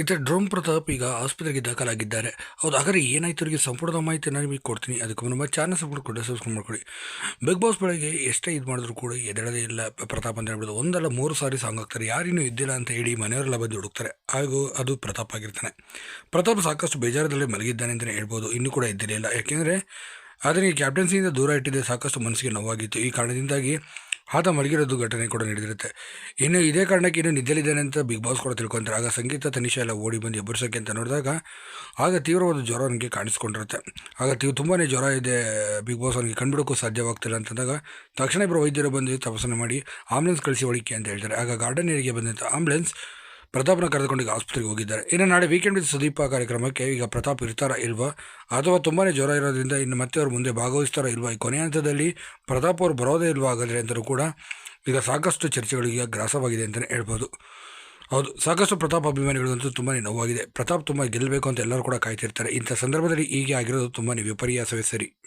ಇತ್ತ ಡ್ರೋಮ್ ಪ್ರತಾಪ್ ಈಗ ಆಸ್ಪತ್ರೆಗೆ ದಾಖಲಾಗಿದ್ದಾರೆ. ಹೌದು, ಹಾಗಾದ್ರೆ ಏನಾಯ್ತು? ಅವರಿಗೆ ಸಂಪೂರ್ಣ ಮಾಹಿತಿ ನಾನು ನಿಮಗೆ ಕೊಡ್ತೀನಿ. ಅದಕ್ಕೆ ನಮ್ಮ ಚಾನಲ್ ಸಪೋರ್ಟ್ ಕೊಡಿ ಸಬ್ಸ್ಕ್ರೈಬ್ ಮಾಡ್ಕೊಳ್ಳಿ. ಬಿಗ್ ಬಾಸ್ ಬೆಳಗ್ಗೆ ಎಷ್ಟೇ ಇದು ಮಾಡಿದ್ರು ಕೂಡ ಎದ್ದೇಳದೇ ಇಲ್ಲ ಪ್ರತಾಪ್ ಅಂತ ಹೇಳ್ಬೋದು ಒಂದಲ್ಲ ಮೂರು ಸಾರಿ ಸಾಂಗ್ ಹಾಕ್ತಾರೆ. ಯಾರಿನ್ನೂ ಇದ್ದಿಲ್ಲ ಅಂತ ಹೇಳಿ ಮನೆಯವರೆಲ್ಲ ಬಂದು ಹುಡುಕ್ತಾರೆ. ಹಾಗೂ ಅದು ಪ್ರತಾಪ್ ಆಗಿರ್ತಾನೆ. ಪ್ರತಾಪ್ ಸಾಕಷ್ಟು ಬೇಜಾರದಲ್ಲಿ ಮಲಗಿದ್ದಾನೆ ಅಂತಲೇ ಹೇಳ್ಬೋದು. ಇನ್ನೂ ಕೂಡ ಇದ್ದಿರಲಿಲ್ಲ ಯಾಕೆಂದರೆ ಆದರೆ ಕ್ಯಾಪ್ಟನ್ಸಿಯಿಂದ ದೂರ ಇಟ್ಟಿದ್ದೆ ಸಾಕಷ್ಟು ಮನಸ್ಸಿಗೆ ನೋವಾಗಿತ್ತು. ಈ ಕಾರಣದಿಂದಾಗಿ ಆತ ಮಲಗಿರೋದು ಘಟನೆ ಕೂಡ ನಡೆದಿರುತ್ತೆ. ಇನ್ನು ಇದೇ ಕಾರಣಕ್ಕೆ ಇನ್ನು ನಿದ್ದೆಲಿದ್ದಾನೆ ಅಂತ ಬಿಗ್ ಬಾಸ್ ಕೂಡ ತಿಳ್ಕೊಂತಾರೆ. ಆಗ ಸಂಗೀತ, ತನಿಷಾ ಎಲ್ಲ ಓಡಿ ಬಂದು ಎಬ್ಬರ್ಸೋಕ್ಕೆ ಅಂತ ನೋಡಿದಾಗ ಆಗ ತೀವ್ರವಾದ ಜ್ವರ ನನಗೆ ಕಾಣಿಸ್ಕೊಂಡಿರುತ್ತೆ. ಆಗ ತೀವ್ ತುಂಬಾ ಜ್ವರ ಇದೆ ಬಿಗ್ ಬಾಸ್ ಅವನಿಗೆ ಕಂಡುಬಿಡೋಕ್ಕೂ ಸಾಧ್ಯವಾಗ್ತಿಲ್ಲ ಅಂತಂದಾಗ ತಕ್ಷಣ ಇಬ್ಬರು ವೈದ್ಯರು ಬಂದು ತಪಾಸಣೆ ಮಾಡಿ ಆಂಬುಲೆನ್ಸ್ ಕಳಿಸಿ ಒಳಿಕೆ ಅಂತ ಹೇಳ್ತಾರೆ. ಆಗ ಗಾರ್ಡನ್ ಏರಿಯಾಗೆ ಬಂದಂಥ ಆಂಬುಲೆನ್ಸ್ ಪ್ರತಾಪ್ನ ಕರೆದುಕೊಂಡು ಆಸ್ಪತ್ರೆಗೆ ಹೋಗಿದ್ದಾರೆ. ಇನ್ನು ನಾಳೆ ವೀಕೆಂಡ್ ವಿತ್ ಸುದೀಪ ಕಾರ್ಯಕ್ರಮಕ್ಕೆ ಈಗ ಪ್ರತಾಪ್ ಇರ್ತಾರಾ ಇಲ್ವಾ? ಅಥವಾ ತುಂಬಾ ಜ್ವರ ಇರೋದ್ರಿಂದ ಇನ್ನು ಮತ್ತೆ ಅವ್ರು ಮುಂದೆ ಭಾಗವಹಿಸ್ತಾರಾ ಇಲ್ವಾ? ಈ ಕೊನೆಯ ಹಂತದಲ್ಲಿ ಪ್ರತಾಪ್ ಅವರು ಬರೋದೇ ಇಲ್ವಾ ಹಾಗಾದರೆ ಅಂದರೂ ಕೂಡ ಈಗ ಸಾಕಷ್ಟು ಚರ್ಚೆಗಳಿಗೆ ಗ್ರಾಸವಾಗಿದೆ ಅಂತಲೇ ಹೇಳ್ಬೋದು. ಹೌದು, ಸಾಕಷ್ಟು ಪ್ರತಾಪ್ ಅಭಿಮಾನಿಗಳಿಗಂತೂ ತುಂಬಾ ನೋವಾಗಿದೆ. ಪ್ರತಾಪ್ ತುಂಬ ಗೆಲ್ಲಬೇಕು ಅಂತ ಎಲ್ಲರೂ ಕೂಡ ಕಾಯ್ತಿರ್ತಾರೆ. ಇಂಥ ಸಂದರ್ಭದಲ್ಲಿ ಹೀಗೆ ಆಗಿರೋದು ತುಂಬಾ ವಿಪರ್ಯಾಸವೇ ಸರಿ.